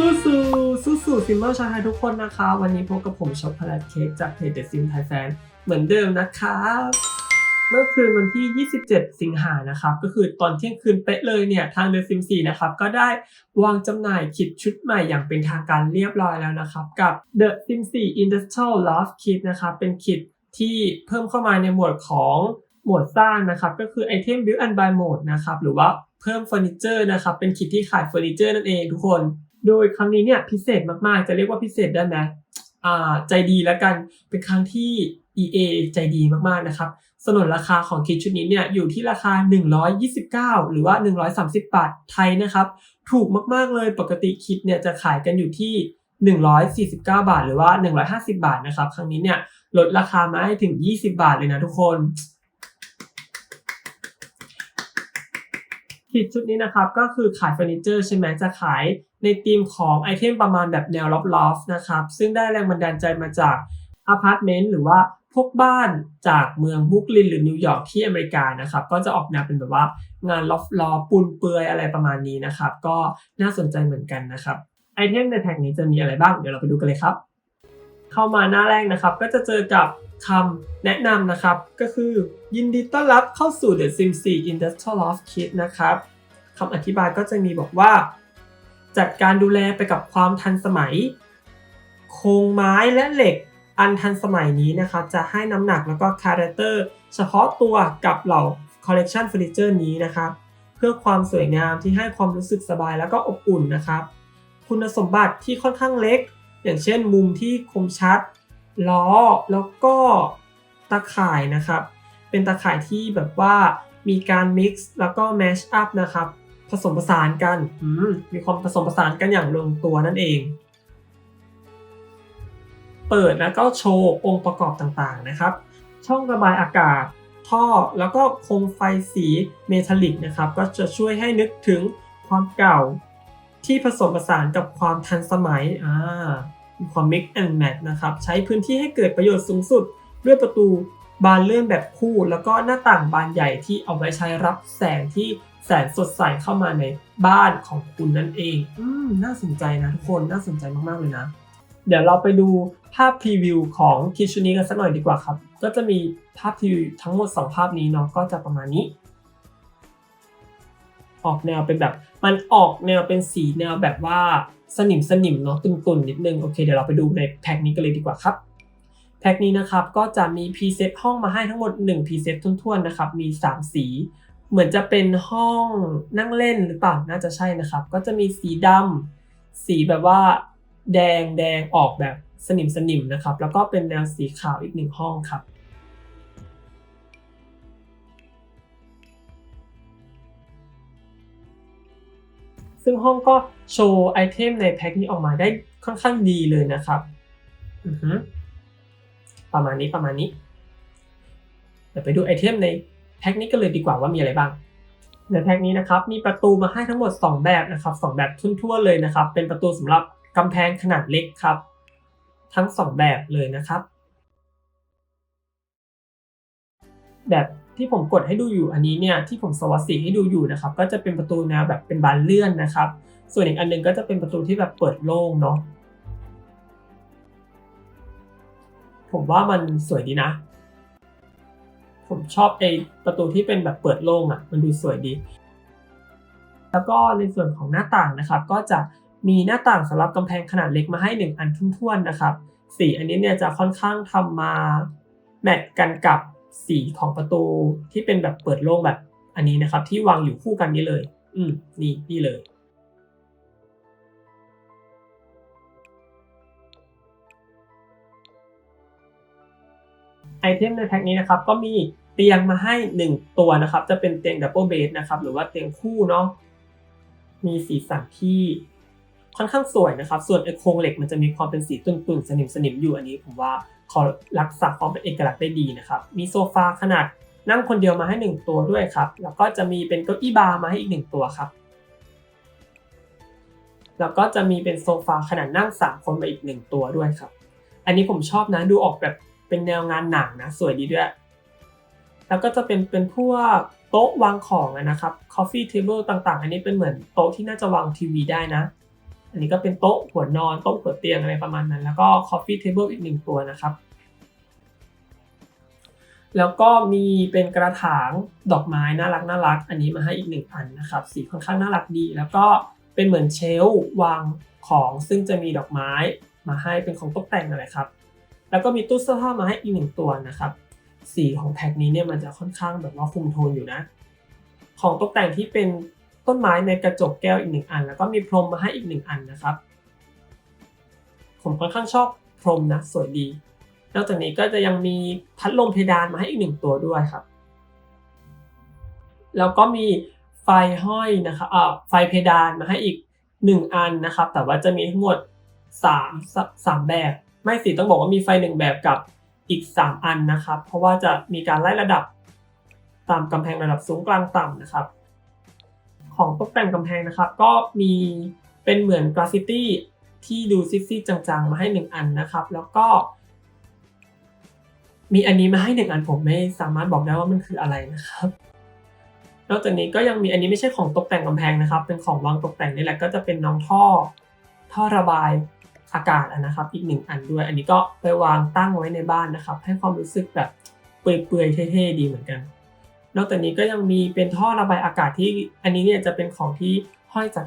สู้สู้สู้สู้ซิมเมอร์ชาวไทยทุกคนนะคะ วันนี้พบกับผมช็อปพลัดเค้กจากเพจเดซิมไทยแฟนเหมือนเดิมนะครับเมื่อคืนวันที่ 27 สิงหานะครับ ก็คือตอนเที่ยงคืนเป๊ะเลยเนี่ย ทางเดซิม4นะครับ ก็ได้วางจำหน่ายคิดชุดใหม่อย่างเป็นทางการเรียบร้อยแล้วนะครับ กับ The Sim 4 Industrial Love Kit นะครับ เป็นคิดที่เพิ่มเข้ามาในหมวดของหมวดสร้างนะครับ ก็คือ Item Build and Buy Mode นะครับ หรือว่าเพิ่มเฟอร์นิเจอร์นะครับ เป็นคิดที่ขายเฟอร์นิเจอร์นั่นเองทุกคน โดยครั้งนี้เนี่ยพิเศษมากๆ จะเรียกว่าพิเศษได้ไหมอ่าใจดีแล้วกันเป็นครั้งที่ EA ใจดีมากๆนะครับสนนราคาของคิดชุดนี้เนี่ยอยู่ที่ราคา 129 หรือว่า 130 บาทไทยนะครับ ถูกมากๆเลยปกติคิดเนี่ยจะขายกันอยู่ที่ 149 บาท หรือว่า 150 บาทนะครับ ครั้งนี้เนี่ยลดราคามาให้ถึง 20 บาทเลยนะทุกคน คิดชุดนี้นะครับ ก็คือขายเฟอร์นิเจอร์ใช่ไหมจะขายในธีมของไอเทมประมาณแบบแนวลอฟๆนะครับ ซึ่งได้แรงบันดาลใจมาจากอพาร์ตเมนต์หรือว่าพวกบ้านจากเมืองบุกลินหรือนิวยอร์กที่อเมริกานะครับ ก็จะออกแนวเป็นแบบว่างานลอฟลอปูนเปือยอะไรประมาณนี้นะครับ ก็น่าสนใจเหมือนกันนะครับไอเทมในแท็กนี้จะมีอะไรบ้างเดี๋ยวเราไปดูกันเลยครับ เข้ามาหน้าแรกนะครับ ก็จะเจอกับคำแนะนำนะครับ ก็คือยินดีต้อนรับเข้าสู่ The Sim 4 Industrial Loft Kit นะครับคำอธิบายก็จะมีบอกว่า จัดการดูแลไปกับความทันสมัย โครงไม้และเหล็กอันทันสมัยนี้นะครับ จะให้น้ำหนักแล้วก็คาแรคเตอร์เฉพาะตัวกับเหล่าคอลเลกชันเฟอร์นิเจอร์นี้นะครับ เพื่อความสวยงามที่ให้ความรู้สึกสบายแล้วก็อบอุ่นนะครับ คุณสมบัติที่ค่อนข้างเล็ก อย่างเช่นมุมที่คมชัด ล้อแล้วก็ตาข่ายนะครับ เป็นตาข่ายที่แบบว่ามีการ mix แล้วก็ mash up นะครับ ผสมผสานกันมมีความผสมผสานกันอย่างลงตัวนั่นเอง เปิดแล้วก็โชว์องค์ประกอบต่างๆนะครับ ช่องระบายอากาศท่อแล้วก็โคมไฟสีเมทัลลิกนะครับ ก็จะช่วยให้นึกถึงความเก่า ที่ผสมผสานกับความทันสมัยอ่ามีความ mix and match นะครับ ใช้พื้นที่ให้เกิดประโยชน์สูงสุด ด้วยประตูบานเลื่อนแบบคู่ แล้วก็หน้าต่างบานใหญ่ที่เอาไว้ใช้รับแสงที่แสงสดใสเข้ามาในบ้านของคุณนั่นเอง อืม น่าสนใจนะทุกคน น่าสนใจมากๆเลยนะ เดี๋ยวเราไปดูภาพพรีวิวของคิดชุดนี้กันสักหน่อยดีกว่าครับ ก็จะมีภาพพรีวิวทั้งหมด 2 ภาพนี้เนาะ ก็จะประมาณนี้ ออกแนวเป็นแบบ มันออกแนวเป็นสีแนวแบบว่าสนิมสนิมเนาะตุ่นๆนิดนึงโอเคเดี๋ยวเราไปดูในแพ็คนี้กันเลยดีกว่าครับแพ็คนี้นะครับก็จะมีพรีเซตห้องมาให้ทั้งหมด1พรีเซตทุ่นๆนะครับมี 3 สี เหมือนจะเป็นห้องนั่งเล่นหรือเปล่าน่าจะใช่นะครับ ก็จะมีสีดำสีแบบว่า แดงแดงออกแบบสนิมสนิมนะครับ แล้วก็เป็นแนวสีขาวอีกหนึ่งห้องครับ ซึ่งห้องก็โชว์ไอเทมในแพ็คนี้ออกมาได้ค่อนข้างดีเลยนะครับประมาณนี้ประมาณนี้เดี๋ยวไปดูไอเทมในแพ็คนี้กันเลยดีกว่าว่ามีอะไรบ้าง ในแพ็คนี้นะครับมีประตูมาให้ทั้งหมด 2 แบบนะครับ 2 แบบทุ่นๆเลยนะครับ เป็นประตูสำหรับกำแพงขนาดเล็กครับ ทั้ง 2 แบบเลยนะครับ แบบ ที่ผมกดให้ดูอยู่อันนี้เนี่ยที่ผมสวัสดีให้ดูอยู่นะครับก็จะเป็นประตูแนวแบบเป็นบานเลื่อนนะครับ ส่วนอีกอันหนึงก็จะเป็นประตูที่แบบเปิดโล่งเนาะผมว่ามันสวยดีนะ ผมชอบไอประตูที่เป็นแบบเปิดโล่งอะ่ะ มันดูสวยดี แล้วก็ในส่วนของหน้าต่างนะครับ ก็จะมีหน้าต่างสำหรับกำแพงขนาดเล็กมาให้ 1 อันทุ่นๆนะครับสีอันนี้เนี่ยจะค่อนข้างทำมาแมทกันกับ สีของประตูที่เป็นแบบเปิดโล่งแบบอันนี้นะครับ ที่วางอยู่คู่กันนี้เลย อืมนี่นี่เลย ไอเทมในแพ็คนี้นะครับ ก็มีเตียงมาให้ 1 ตัวนะครับ จะเป็นเตียงดับเบิลเบดนะครับ หรือว่าเตียงคู่เนาะมีสีสันที่ค่อนข้างสวยนะครับ ส่วนไอโครงเหล็กมันจะมีความเป็นสีตุ่นๆ สนิมๆ อยู่อันนี้ผมว่าเขา รักษาความเป็นเอกลักษณ์ได้ดีนะครับ มีโซฟาขนาดนั่งคนเดียวมาให้ 1 ตัวด้วยครับ แล้วก็จะมีเป็นเก้าอี้บาร์มาให้อีก 1 ตัวครับ แล้วก็จะมีเป็นโซฟาขนาดนั่ง 3 คนมาอีก 1 ตัวด้วยครับ อันนี้ผมชอบนะดูออกแบบเป็นแนวงานหนังนะสวยดีด้วย แล้วก็จะเป็นเป็นพวกโต๊ะวางของนะครับ coffee table ต่างๆ อันนี้เป็นเหมือนโต๊ะที่น่าจะวางทีวีได้นะ อันนี้ก็เป็นโต๊ะหัวนอนโต๊ะหัวเตียงอะไรประมาณนั้น แล้วก็ coffee table อีกหนึ่งตัวนะครับ แล้วก็มีเป็นกระถางดอกไม้น่ารักน่ารัก อันนี้มาให้อีกหนึ่งอันนะครับ สีค่อนข้างน่ารักดี แล้วก็เป็นเหมือนเชลวางของซึ่งจะมีดอกไม้มาให้เป็นของตกแต่งอะไรครับ แล้วก็มีตู้เสื้อผ้ามาให้อีกหนึ่งตัวนะครับ สีของแพ็คนี้เนี่ยมันจะค่อนข้างแบบว่าคุมโทนอยู่นะ ของตกแต่งที่เป็น ต้นไม้ในกระจกแก้วอีกหนึ่งอัน แล้วก็มีพรมมาให้อีกหนึ่งอันนะครับ ผมค่อนข้างชอบพรมนะสวยดี นอกจากนี้ก็จะยังมีพัดลมเพดานมาให้อีกหนึ่งตัวด้วยครับ แล้วก็มีไฟห้อยนะครับเอ่อไฟเพดานมาให้อีกหนึ่งอันนะครับ แต่ว่าจะมีทั้งหมดสามสามแบบ ไม่สิต้องบอกว่ามีไฟหนึ่งแบบกับอีก 3 อันนะครับ เพราะว่าจะมีการไล่ระดับตามกำแพงระดับสูงกลางต่ำนะครับ ของตกแต่งกำแพงนะครับ ก็มีเป็นเหมือนกราฟฟิตี้ที่ดูซิดๆจางๆ มาให้1อันนะครับ แล้วก็ มีอันนี้มาให้หนึ่งอันผมไม่สามารถบอกได้ว่ามันคืออะไรนะครับ นอกจากนี้ก็ยังมีอันนี้ไม่ใช่ของตกแต่งกำแพงนะครับ เป็นของวางตกแต่งนี่แหละก็จะเป็นน้องท่อ ท่อระบายอากาศนะครับ อีกหนึ่งอันด้วย อันนี้ก็ไปวางตั้งไว้ในบ้านนะครับ ให้ความรู้สึกแบบเปื่อยๆเท่ๆดีเหมือนกัน นอกจากนี้ก็ยังมีเป็นท่อระบายอากาศที่อันนี้เนี่ยจะเป็นของที่ห้อยจาก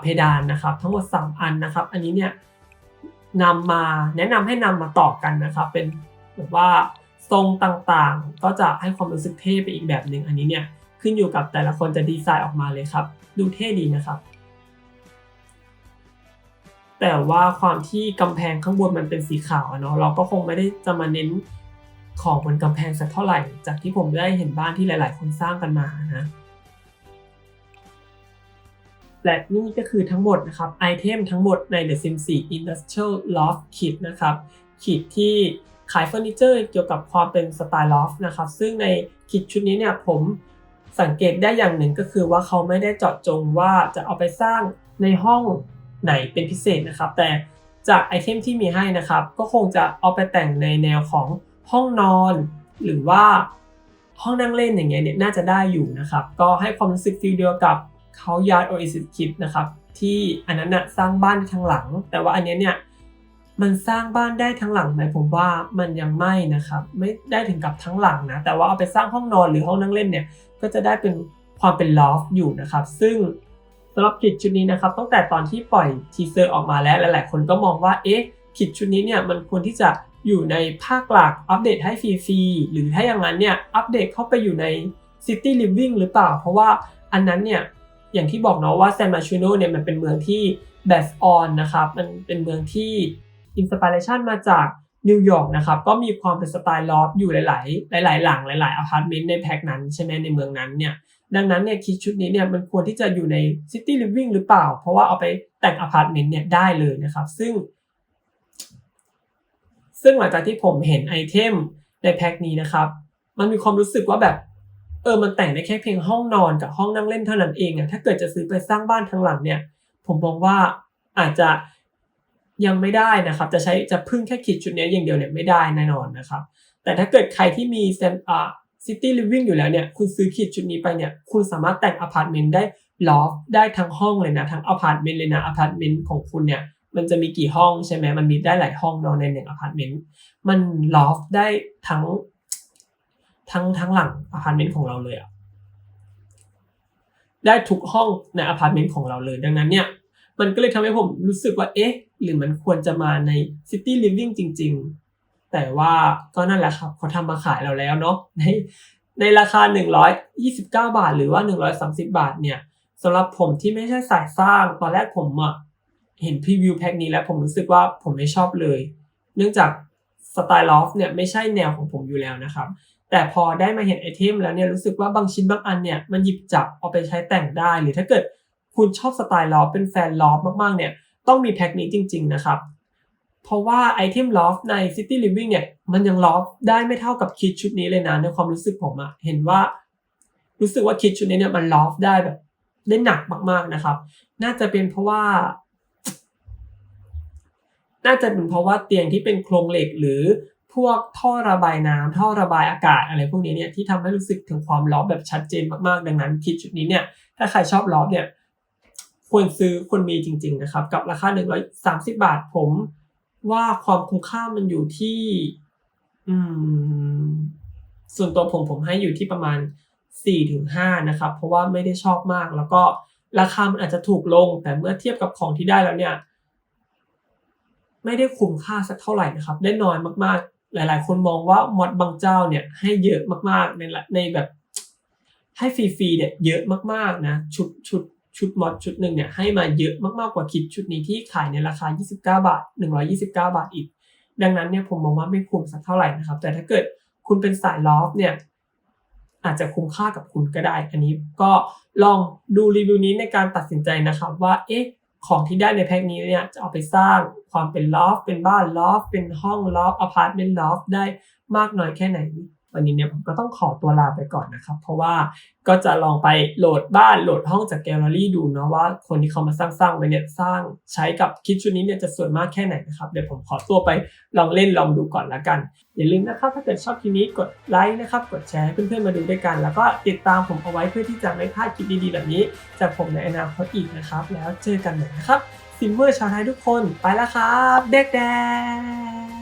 เพดานนะครับ ทั้งหมด 3 อันนะครับ อันนี้เนี่ยนำมาแนะนำให้นำมาต่อกันนะครับ เป็นแบบว่าทรงต่างๆ ก็จะให้ความรู้สึกเท่ไปอีกแบบหนึ่งอันนี้เนี่ยขึ้นอยู่กับแต่ละคนจะดีไซน์ออกมาเลยครับ ดูเท่ดีนะครับ แต่ว่าความที่กำแพงข้างบนมันเป็นสีขาวเนาะเราก็คงไม่ได้จะมาเน้น ของบนกำแพงสักเท่าไหร่ จากที่ผมได้เห็นบ้านที่หลาย ๆ คนสร้างกันมานะ และนี่ก็คือทั้งหมดนะครับไอเทมทั้งหมดใน The Sims 4 Industrial Loft Kit นะครับคิดที่ขายเฟอร์นิเจอร์เกี่ยวกับความเป็นสไตล์ลอฟนะครับ ซึ่งในคิดชุดนี้เนี่ยผมสังเกตได้อย่างหนึ่งก็คือว่าเขาไม่ได้เจาะจงว่าจะเอาไปสร้างในห้องไหนเป็นพิเศษนะครับ แต่จากไอเทมที่มีให้นะครับ ก็คงจะเอาไปแต่งในแนวของ ห้องนอน หรือว่าห้องนั่งเล่นอย่างเงี้ยเนี่ยน่าจะได้อยู่นะครับ ก็ให้ความรู้สึกฟีลเดียวกับเขายาร์ดโอเอซิสคิดนะครับที่อันนั้นนะสร้างบ้านทั้งหลัง แต่ว่าอันนี้เนี่ยมันสร้างบ้านได้ทั้งหลังไหมผมว่ามันยังไม่นะครับ ไม่ได้ถึงกับทั้งหลังนะ แต่ว่าเอาไปสร้างห้องนอนหรือห้องนั่งเล่นเนี่ย ก็จะได้เป็นความเป็นลอฟอยู่นะครับ ซึ่งสำหรับคิดชุดนี้นะครับตั้งแต่ตอนที่ปล่อยทีเซอร์ออกมาแล้วหลาย ๆ คนก็มองว่าเอ๊ะคิดชุดนี้เนี่ยมันควรที่จะ อยู่ในภาคหลักอัปเดตให้ฟรีๆหรือถ้าอย่างนั้นเนี่ยอัปเดตเข้าไปอยู่ใน City Living หรือเปล่า เพราะว่าอันนั้นเนี่ยอย่างที่บอกเนาะว่าแซนมาชูโนเนี่ยมันเป็นเมืองที่แบสออนนะครับมันเป็นเมืองที่อินสปิเรชันมาจากนิวยอร์กนะครับก็มีความเป็นสไตล์ลอฟอยู่หลาย ๆ หลาย ๆ หลังหลาย ๆ อพาร์ตเมนต์ในแพ็กนั้นใช่ไหมในเมืองนั้นเนี่ยดังนั้นเนี่ยคิดชุดนี้เนี่ยมันควรที่จะอยู่ใน City Living หรือเปล่า เพราะว่าเอาไปแต่งอพาร์ตเมนต์เนี่ยได้เลยนะครับ ซึ่ง ซึ่งหลังจากที่ผมเห็นไอเทมในแพ็กนี้นะครับ มันมีความรู้สึกว่าแบบเออมันแต่งได้แค่เพียงห้องนอนกับห้องนั่งเล่นเท่านั้นเองอะถ้าเกิดจะซื้อไปสร้างบ้านทั้งหลังเนี่ย ผมมองว่าอาจจะยังไม่ได้นะครับ จะใช้จะพึ่งแค่คิดชุดนี้อย่างเดียวเนี่ยไม่ได้แน่นอนนะครับ แต่ถ้าเกิดใครที่มีเซนอ่าซิตี้ลิฟวิ่งอยู่แล้วเนี่ย คุณซื้อคิดชุดนี้ไปเนี่ย คุณสามารถแต่งอพาร์ตเมนต์ได้ลอฟได้ทั้งห้องเลยนะ ทั้งอพาร์ตเมนต์เลยนะอพาร์ตเมนต์ของคุณเนี่ย มันจะมีกี่ห้องใช่ไหมมันมีได้หลายห้องนอนในหนึ่งอพาร์ตเมนต์มันลอฟได้ทั้ง ทั้งทั้งหลังอพาร์ตเมนต์ของเราเลยอะได้ทุกห้องในอพาร์ตเมนต์ของเราเลย ดังนั้นเนี่ยมันก็เลยทำให้ผมรู้สึกว่าเอ๊ะ หรือมันควรจะมาใน City Living จริง ๆ แต่ว่าก็นั่นแหละครับเขาทำมาขายเราแล้วเนาะในในราคา 129 บาท หรือว่า 130 บาทเนี่ยสำหรับผมที่ไม่ใช่สายสร้าง ตอนแรกผมอะ เห็นพรีวิวแพ็กนี้แล้วผมรู้สึกว่าผมไม่ชอบเลย เนื่องจากสไตล์ลอฟเนี่ยไม่ใช่แนวของผมอยู่แล้วนะครับ แต่พอได้มาเห็นไอเทมแล้วเนี่ยรู้สึกว่าบางชิ้นบางอันเนี่ยมันหยิบจับเอาไปใช้แต่งได้ หรือถ้าเกิดคุณชอบสไตล์ลอฟเป็นแฟนลอฟมากๆเนี่ยต้องมีแพ็กนี้จริง ๆ นะครับ เพราะว่าไอเทมลอฟใน City Living เนี่ยมันยังลอฟได้ไม่เท่ากับคิดชุดนี้เลยนะในความรู้สึกผมอะเห็นว่า รู้สึกว่าคิดชุดนี้เนี่ยมันลอฟได้แบบได้หนักมากๆนะครับ น่าจะเป็นเพราะว่า น่าจะเป็นเพราะว่าเตียงที่เป็นโครงเหล็กหรือพวกท่อระบายน้ำท่อระบายอากาศอะไรพวกนี้เนี่ยที่ทำให้รู้สึกถึงความลอแบบชัดเจนมากๆ ดังนั้นคิดชุดนี้เนี่ยถ้าใครชอบลอเนี่ยควรซื้อควรมีจริง ๆนะครับ กับราคา 130 บาทผม ว่าความคุ้มค่ามันอยู่ที่ อืม ส่วนตัวผมผมให้อยู่ที่ประมาณ 4-5 นะครับ เพราะว่าไม่ได้ชอบมากแล้วก็ราคามันอาจจะถูกลง แต่เมื่อเทียบกับของที่ได้แล้วเนี่ย ไม่ได้คุ้มค่าสักเท่าไหร่นะครับได้น้อยมากๆ หลาย ๆ คนมองว่ามอดบางเจ้าเนี่ยให้เยอะมากๆในในแบบให้ฟรีๆเนี่ยเยอะมากๆนะชุดชุดชุดมอดชุดหนึ่งเนี่ยให้มาเยอะมากๆกว่าคิดชุดนี้ที่ขายในราคา 29 บาท 129 บาทอีก ดังนั้นเนี่ยผมมองว่าไม่คุ้มสักเท่าไหร่นะครับ แต่ถ้าเกิดคุณเป็นสายลอฟเนี่ยอาจจะคุ้มค่ากับคุณก็ได้ อันนี้ก็ลองดูรีวิวนี้ในการตัดสินใจนะครับว่าเอ๊ะ ของที่ได้ในแพ็คนี้เนี่ยจะเอาไปสร้างความเป็นลอฟเป็นบ้านลอฟเป็นห้องลอฟอพาร์ตเมนต์ลอฟได้มากน้อยแค่ไหน วันนี้เนี่ยผมก็ต้องขอตัวลาไปก่อนนะครับ เพราะว่าก็จะลองไปโหลดบ้านโหลดห้องจากแกลเลอรี่ดูเนาะว่าคนที่เขามาสร้างๆไปเนี่ยสร้างใช้กับคิดชุดนี้เนี่ยจะส่วยมากแค่ไหนนะครับ เดี๋ยวผมขอตัวไปลองเล่นลองดูก่อนละกัน อย่าลืมนะครับ ถ้าเกิดชอบคลิปนี้กดไลค์นะครับ กดแชร์ให้เพื่อนๆมาดูด้วยกัน แล้วก็ติดตามผมเอาไว้เพื่อที่จะไม่พลาดคลิปดีๆแบบนี้ จากผมในอนาคตอีกนะครับ แล้วเจอกันใหม่นะครับซิมเมอร์ชาวไทยทุกคนไปแล้วครับเด็กแดง